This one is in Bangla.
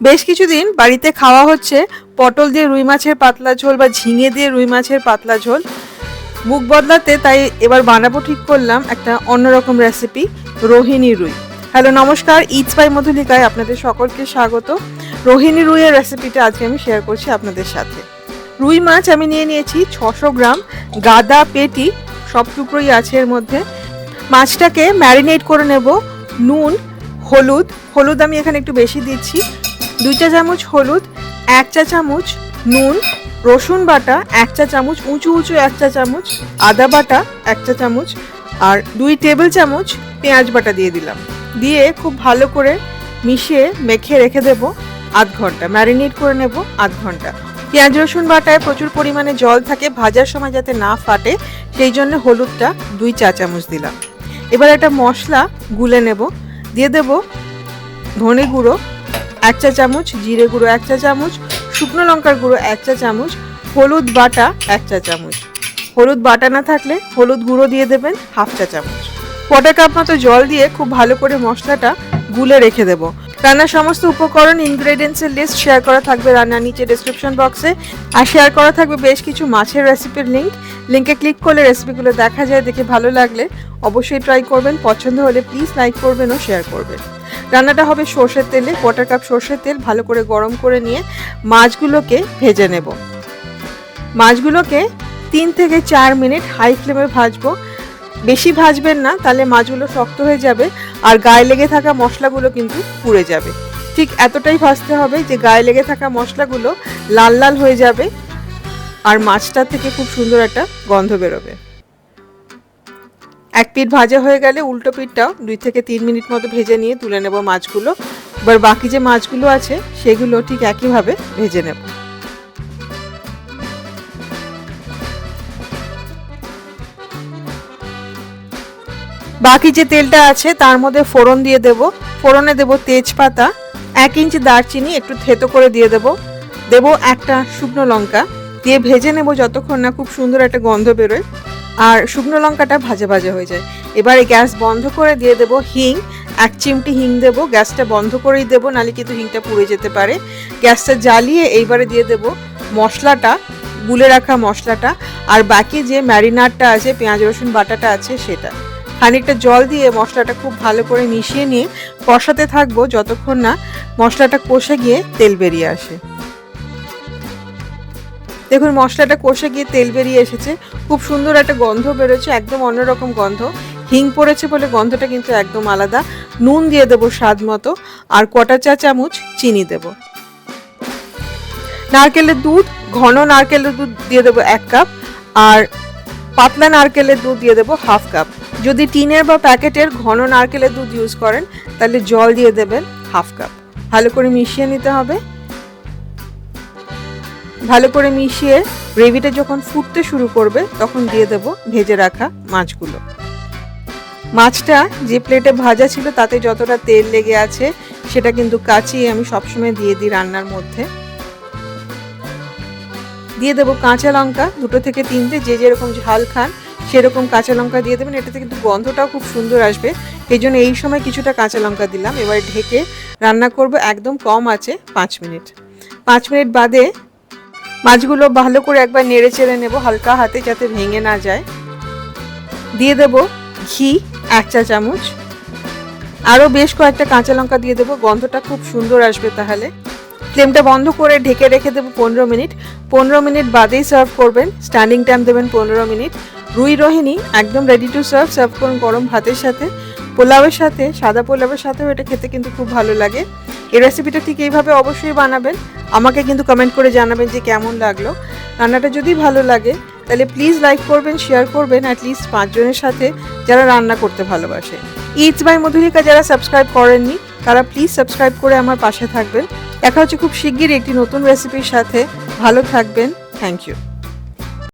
বেশ কিছুদিন বাড়িতে খাওয়া হচ্ছে। পটল দিয়ে রুই মাছের পাতলা ঝোল বা ঝিঙে দিয়ে রুই মাছের পাতলা ঝোল। মুখ বদলাতে তাই এবার বানাবো ঠিক করলাম একটা অন্যরকম রেসিপি রোহিণী রুই। হ্যালো, নমস্কার ইটস বাই মধুলিকায় আপনাদের সকলকে স্বাগত। রোহিণী রুইয়ের রেসিপিটা আজকে আমি শেয়ার করছি আপনাদের সাথে। রুই মাছ আমি নিয়ে নিয়েছি ছশো গ্রাম গাদা পেটি, সব টুকরোই আছে এর মধ্যে। মাছটাকে ম্যারিনেট করে নেব, নুন, হলুদ। হলুদ আমি এখানে একটু বেশি দিচ্ছি। দুই চা চামচ হলুদ, এক চা চামচ নুন, রসুন বাটা, এক চা চামচ উঁচু উঁচু এক চা চামচ, আদা বাটা, এক চা চামচ, আর দুই টেবিল চামচ পেঁয়াজ বাটা দিয়ে দিলাম। দিয়ে খুব ভালো করে মিশিয়ে মেখে রেখে দেব আধ ঘণ্টা। ম্যারিনেট করে নেব আধ ঘণ্টা। পেঁয়াজ, রসুন বাটায় প্রচুর পরিমাণে জল থাকে, ভাজার সময় যাতে না ফাটে, সেই জন্য হলুদটা দুই চা চামচ দিলাম। এবার একটা মশলা গুলে নেব। দিয়ে দেব ধনে গুঁড়ো এক চা চামচ, জিরে গুঁড়ো এক চা চামচ, শুকনো লঙ্কার গুঁড়ো এক চা চামচ, হলুদ বাটা এক চা চামচ। হলুদ বাটা না থাকলে হলুদ গুঁড়ো দিয়ে দেবেন হাফ চা চামচ। কটা কাপ মতো জল দিয়ে খুব ভালো করে মশলাটা গুলে রেখে দেব। রান্নার সমস্ত উপকরণ ইনগ্রেডিয়েন্টসের লিস্ট শেয়ার করা থাকবে রান্নার নিচে ডিসক্রিপশন বক্সে আর শেয়ার করা থাকবে বেশ কিছু মাছের রেসিপির লিঙ্ক লিঙ্কে ক্লিক করলে রেসিপিগুলো দেখা যায়, দেখে ভালো লাগলে অবশ্যই ট্রাই করবেন। পছন্দ হলে প্লিজ লাইক করবেন ও শেয়ার করবেন। রান্নাটা হবে সর্ষের তেলে কোয়ার্টার কাপ সর্ষের তেল ভালো করে গরম করে নিয়ে মাছগুলোকে ভেজে নেব। মাছগুলোকে তিন থেকে চার মিনিট হাই ফ্লেমে ভাজবো। বেশি ভাজবেন না, তাহলে মাছগুলো শক্ত হয়ে যাবে। আর গায়ে লেগে থাকা মশলাগুলো কিন্তু পুড়ে যাবে। ঠিক এতটাই ভাজতে হবে যে গায়ে লেগে থাকা মশলাগুলো লাল লাল হয়ে যাবে আর মাছটা থেকে খুব সুন্দর একটা গন্ধ বেরোবে। এক পিঠ ভাজা হয়ে গেলে উল্টো পিঠটাও দুই থেকে তিন মিনিট মতো ভেজে নিয়ে তুলে নেব মাছগুলো। এবার বাকি যে মাছগুলো আছে, সেগুলো ঠিক একইভাবে ভেজে নেব। বাকি যে তেলটা আছে, তার মধ্যে ফোড়ন দিয়ে দেব। ফোড়নে দেব তেজপাতা, এক ইঞ্চি দারচিনি, একটু থেতো করে দিয়ে দেব। দেব একটা শুকনো লঙ্কা, দিয়ে ভেজে নেব যতক্ষণ না খুব সুন্দর একটা গন্ধ বেরোয়। আর শুকনো লঙ্কাটা ভাজা ভাজা হয়ে যায়। এবারে গ্যাস বন্ধ করে দিয়ে দেব হিং। এক চিমটি হিং দেব, গ্যাসটা বন্ধ করেই দেব নালে কিন্তু হিংটা পুড়ে যেতে পারে। গ্যাসটা জ্বালিয়ে এইবারে দিয়ে দেব মশলাটা, গুলে রাখা মশলাটা। আর বাকি যে ম্যারিনাটটা আছে, পেঁয়াজ, রসুন, বাটাটা আছে, সেটা। খানিকটা জল দিয়ে মশলাটা খুব ভালো করে মিশিয়ে নিয়ে কষাতে থাকব যতক্ষণ না মশলাটা কষে গিয়ে তেল বেরিয়ে আসে। দেখুন, মশলাটা কষে গিয়ে তেল বেরিয়ে এসেছে। খুব সুন্দর একটা গন্ধ বেরোচ্ছে, একদম অন্যরকম গন্ধ। হিং পড়েছে বলে গন্ধটা কিন্তু একদম আলাদা। নুন দিয়ে দেবো স্বাদ মতো, আর কটা চা চামচ চিনি দেব। নারকেলের দুধ, ঘন নারকেলের দুধ দিয়ে দেবো এক কাপ, আর পাতলা নারকেলের দুধ দিয়ে দেবো হাফ কাপ। যদি টিনের বা প্যাকেটের ঘন নারকেলের দুধ ইউজ করেন, তাহলে জল দিয়ে দেবেন হাফ কাপ। ভালো করে মিশিয়ে নিতে হবে। ভালো করে মিশিয়ে গ্রেভিটা যখন ফুটতে শুরু করবে, তখন দিয়ে দেব ভেজে রাখা মাছগুলো। মাছটা যে প্লেটে ভাজা ছিল, তাতে যতটা তেল লেগে আছে, সেটা কিন্তু কাচিয়ে আমি সবসময় দিয়ে দিই রান্নার মধ্যে। দিয়ে দেবো কাঁচা লঙ্কা, দুটো থেকে তিনটে, যে যেরকম ঝাল খান সেরকম কাঁচা লঙ্কা দিয়ে দেবেন, এটাতে কিন্তু গন্ধটাও খুব সুন্দর আসবে। এই জন্য এই সময় কিছুটা কাঁচা লঙ্কা দিলাম, এবার ঢেকে রান্না করব, একদম কম আছে, পাঁচ মিনিট। পাঁচ মিনিট বাদে মাছগুলো ভালো করে একবার নেড়ে চেড়ে নেব হালকা হাতে যাতে ভেঙে না যায়। দিয়ে দেব ঘি, এক চা চামচ। আরও বেশ কয়েকটা কাঁচা লঙ্কা দিয়ে দেবো, গন্ধটা খুব সুন্দর আসবে তাহলে। ফ্লেমটা বন্ধ করে ঢেকে রেখে দেবো পনেরো মিনিট। পনেরো মিনিট বাদেই সার্ভ করবেন, স্ট্যান্ডিং টাইম দেবেন পনেরো মিনিট। রুই রোহিণী, একদম রেডি টু সার্ভ সার্ভ করুন গরম ভাতের সাথে। পোলাওয়ের সাথে, সাদা পোলাওয়ের সাথেও এটা খেতে কিন্তু খুব ভালো লাগে। এই রেসিপিটা ঠিক এইভাবে অবশ্যই বানাবেন। আমাকে কিন্তু কমেন্ট করে জানাবেন যে কেমন লাগল। রান্নাটা যদি ভালো লাগে, তাহলে প্লিজ লাইক করবেন শেয়ার করবেন অ্যাটলিস্ট পাঁচজনের সাথে যারা রান্না করতে ভালোবাসে। ইটস বাই মধুরিকা যারা সাবস্ক্রাইব করেননি, তারা প্লিজ সাবস্ক্রাইব করে আমার পাশে থাকবেন। দেখা হচ্ছে খুব শিগগিরই একটি নতুন রেসিপির সাথে। ভালো থাকবেন। Thank you